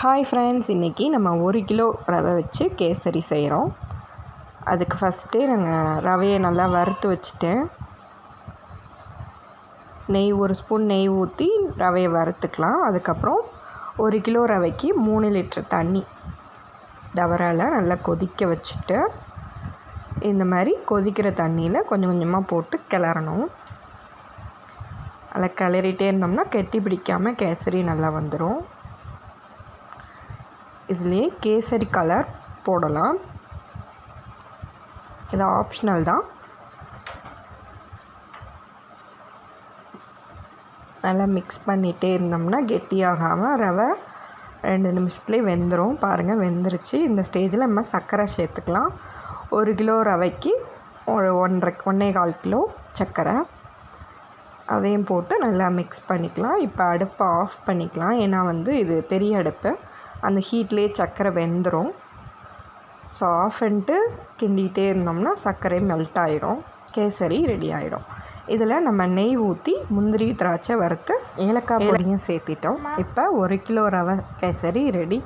Hi friends இன்றைக்கி நம்ம ஒரு கிலோ ரவை வச்சு கேசரி செய்கிறோம் அதுக்கு ஃபஸ்ட்டு நாங்கள் ரவையை நல்லா வறுத்து வச்சுட்டேன். நெய் ஒரு ஸ்பூன் நெய் ஊற்றி ரவையை வறுத்துக்கலாம். அதுக்கப்புறம் ஒரு கிலோ ரவைக்கு மூணு லிட்டர் தண்ணி டவரால் நல்லா கொதிக்க வச்சுட்டு இந்த மாதிரி கொதிக்கிற தண்ணியில் கொஞ்சம் கொஞ்சமாக போட்டு கிளறணும். அதில் கிளறிட்டே இருந்தோம்னா கெட்டி பிடிக்காமல் கேசரி நல்லா வந்துடும் இதுலேயே கேசரி கலர் போடலாம். இது ஆப்ஷனல் தான். நல்லா மிக்ஸ் பண்ணிகிட்டே இருந்தோம்னா கெட்டியாகாமல் ரவை ரெண்டு நிமிஷத்துலேயே வெந்துடும் பாருங்கள் வெந்துருச்சு. இந்த ஸ்டேஜில் நம்ம சர்க்கரை சேர்த்துக்கலாம். ஒரு கிலோ ரவைக்கு ஒரு ஒன்றரை ஒன்றே கால் கிலோ சர்க்கரை. அதையும் போட்டு நல்லா மிக்ஸ் பண்ணிக்கலாம். இப்போ அடுப்பை ஆஃப் பண்ணிக்கலாம். ஏன்னா வந்து இது பெரிய அடுப்பு. அந்த ஹீட்லேயே சர்க்கரை வெந்துடும் ஸோ ஆஃப் பண்ணிட்டு கிண்டிகிட்டே இருந்தோம்னா சர்க்கரை மெல்ட் ஆகிடும் கேசரி ரெடி ஆகிடும் இதில் நம்ம நெய் ஊற்றி முந்திரி திராட்சை வறுத்து ஏலக்காய் பொடியும் சேர்த்திட்டோம். இப்போ ஒரு கிலோ ரவை கேசரி ரெடி